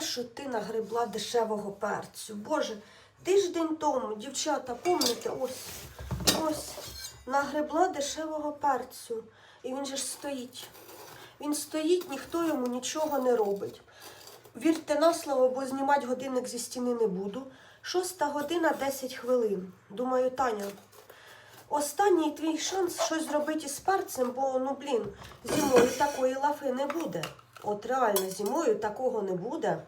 нащо ти нагребла дешевого перцю? Боже, тиждень тому, дівчата, помните, ось, ось, нагребла дешевого перцю. І він же ж стоїть. Він стоїть, ніхто йому нічого не робить. Вірте на слово, бо знімати годинник зі стіни не буду. Шоста година 10 хвилин. Думаю, Таня, останній твій шанс щось зробити із перцем, бо ну блін, зимою такої лафи не буде. От реально зимою такого не буде.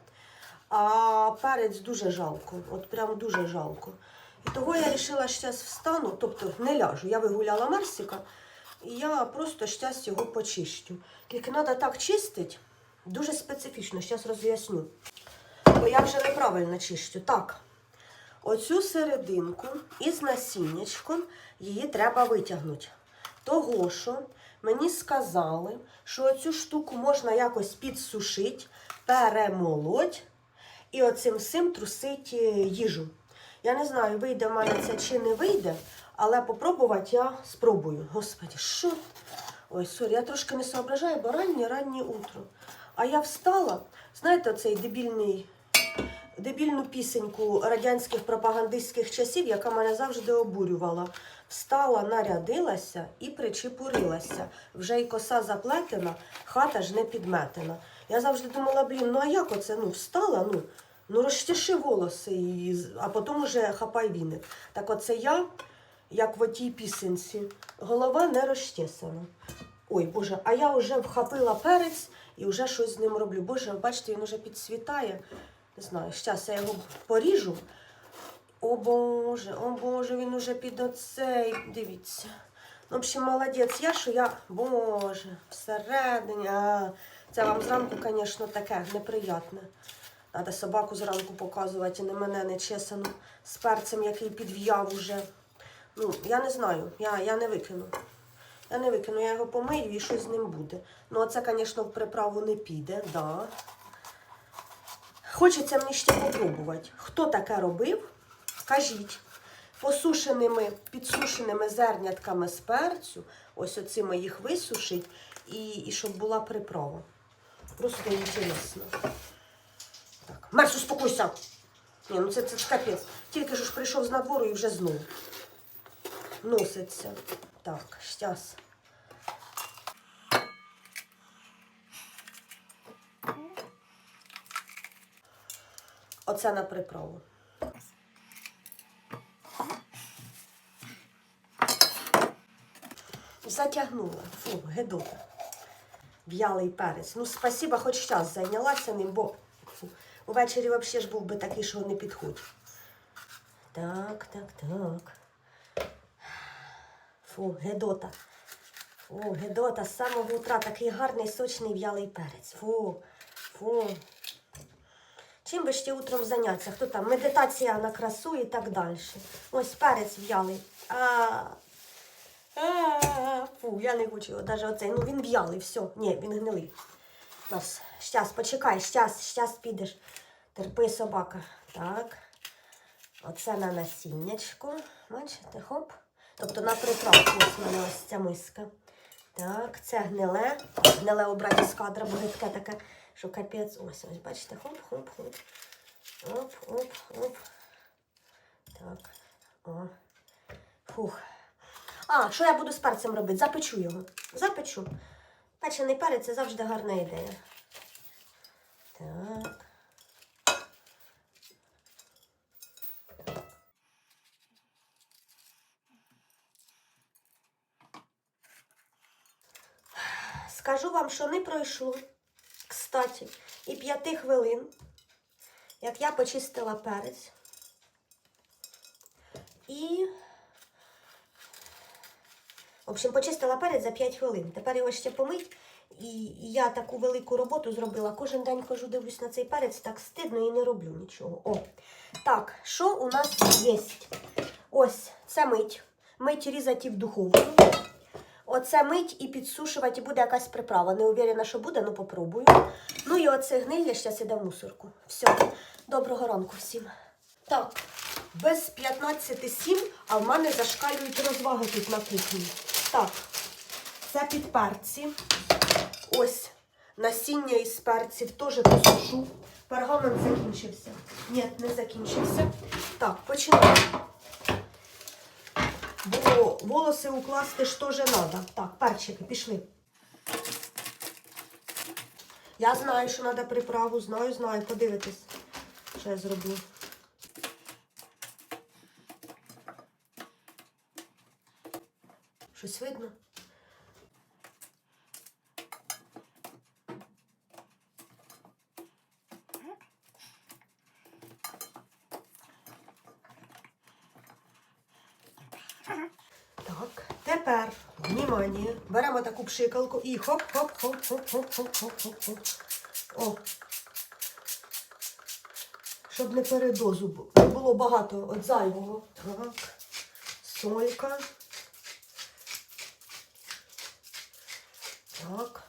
А перець дуже жалко. От прям дуже жалко. І того я вирішила зараз встану, тобто не ляжу. Я вигуляла Марсика, і я просто щас його почищу. Тільки треба так чистити, дуже специфічно, зараз роз'ясню. Бо я вже неправильно чищу. Так, оцю серединку із насіннячком її треба витягнути. Того, що мені сказали, що оцю штуку можна якось підсушити, перемолоть і оцим всім трусить е, їжу. Я не знаю, вийде в це чи не вийде, але попробувати я спробую. Господи, що? Ой, сорі, я трошки не соображаю, бо раннє раннє утро. А я встала, знаєте, цей дебільний, дебільну пісеньку радянських пропагандистських часів, яка мене завжди обурювала. Встала, нарядилася і причепурилася. Вже й коса заплетена, хата ж не підметена. Я завжди думала, блін, ну а як оце? Ну, встала, ну, ну розчеши волоси, і, а потім уже хапай віник. Так оце я, як в отій пісенці, голова не розчесана. Ой, Боже, а я вже вхопила перець і вже щось з ним роблю. Боже, бачите, він вже підсвітає. Не знаю, зараз я його поріжу. О Боже, о Боже, він уже під оцей. Дивіться. Ну, в общем, молодець. Я що я. Боже, всередині. А, це вам зранку, звісно, таке неприятне. Треба собаку зранку показувати, а не мене не чесану з перцем, який підв'яв уже. Ну, я не знаю, я, я не викину. Я не викину, я його помию і щось з ним буде. Ну, оце, звісно, в приправу не піде, да. Хочеться мені ще попробувати. Хто таке робив? Кажіть. Посушеними, підсушеними зернятками з перцю, ось оцими їх висушить, і, і щоб була приправа. Просто інтересно. Так, Марс, успокойся. Ні, ну це, це капець. Тільки що ж прийшов з надвору і вже знову. Носиться. Так, щас. Оце на приправу. Затягнула. Фу, гедота. В'ялий перець. Ну, спасіба, хоч час зайнялася ним, бо фу, увечері взагалі ж був би такий, що не підходь. Так, так, так. Фу, гедота. Фу, гедота, з самого утра такий гарний сочний в'ялий перець. Фу, фу. Чим би ще утром зайнятися? Хто там? Медитація на красу і так далі. Ось перець в'ялий. Фу, я не хочу. Даже оцей. Ну він в'ялий, все. Ні, він гнилий. Нас, щас, почекай, щас, щас підеш. Терпи, собака. Так. Оце на насіннячку. Бачите, хоп. Тобто на приправку ось мене ось ця миска. Так, це гниле. Гниле обрати з кадра, бо гидке таке, що капець. Ось, ось, бачите, хоп, хоп, хоп. Оп, оп, оп. Так. О. Фух. А, що я буду з перцем робити? Запечу його. Запечу. Печений перець це завжди гарна ідея. Так. Скажу вам, що не пройшло, кстати, і п'яти хвилин, як я почистила перець. І, в общем, почистила перець за 5 хвилин. Тепер його ще помить. І я таку велику роботу зробила. Кожен день хожу, дивлюсь на цей перець, так стидно і не роблю нічого. О. Так, що у нас є? Ось, це мить. Мить різати в духовку. Оце мить і підсушувати, і буде якась приправа. Не уверена, що буде, ну попробую. Ну і оце гнилля зараз іде в мусорку. Все. Доброго ранку всім. Так, без 15.07, а в мене зашкалюють розваги тут на кухні. Так, це підперці. Ось насіння із перців теж посушу. Пергамент закінчився. Ні, не закінчився. Так, починаємо. Бо волоси укласти ж теж треба. Так, перчики, пішли. Я знаю, що треба приправу, знаю, знаю. Подивитись, що я зроблю. Щось видно? Так, тепер, внимание, беремо таку пшикалку і хоп-хоп-хоп-хоп-хоп-хоп-хоп-хоп. О. Щоб не передозу бу- було багато от зайвого. Так. Солька. Так.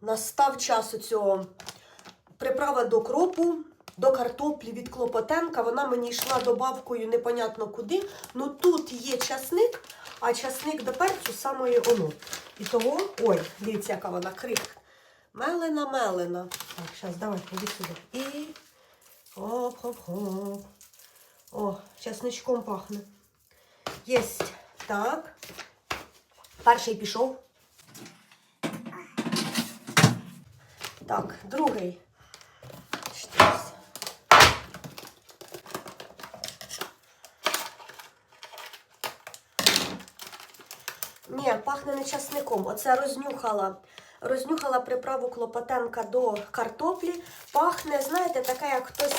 Настав час у цього приправа до кропу, до картоплі від Клопотенка. Вона мені йшла добавкою непонятно куди. Ну тут є часник, а часник до перцю самої оно. І того, ой, дивіться, яка вона крихка. Мелена, мелена. Так, зараз, давай, іди сюди. І хоп-хоп-хоп. О, часничком пахне. Єсть. Так. Перший пішов. Так, другий. Щось. Ні, пахне не часником. Оце рознюхала. Рознюхала приправу Клопотенка до картоплі. Пахне, знаєте, таке, як хтось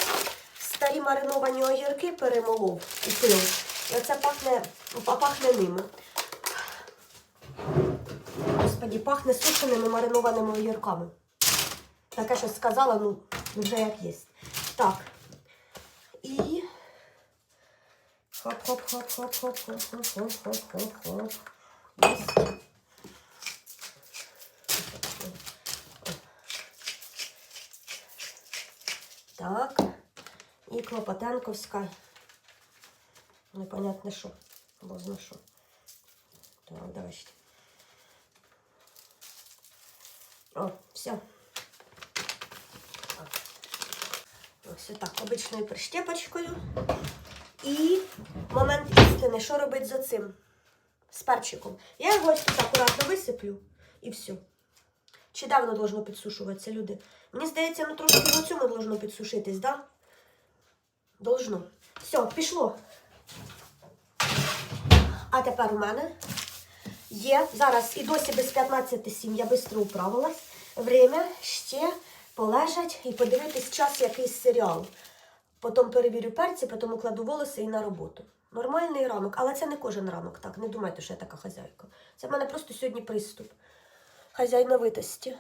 старі мариновані огірки перемолов і пив. І оце пахне, пахне ними. Господі, пахне сушеними маринованими огірками. Таке щось сказала, ну, вже як є. Так. І. Хоп-хоп-хоп-хоп-хоп-хоп-хоп-хоп-хоп. Єсть. Так. І Клопотенковська. Непонятно що. Бо зна що. Так, давайте. О, все. Ось так, обичною прищепочкою. І момент істини, що робити за цим? Перчиком. Я його ось тут акуратно висиплю і все. Чи давно должно підсушуватися, люди? Мені здається, ну трошки на цьому должно підсушитись, да? Должно. Все, пішло. А тепер у мене є. Зараз і досі без 15.07 я швидко управилась. Время ще полежать і подивитись час якийсь серіал. Потім перевірю перці, потім укладу волоси і на роботу. Нормальний ранок, але це не кожен ранок, так. Не думайте, що я така хазяйка. Це в мене просто сьогодні приступ хазяйновитості.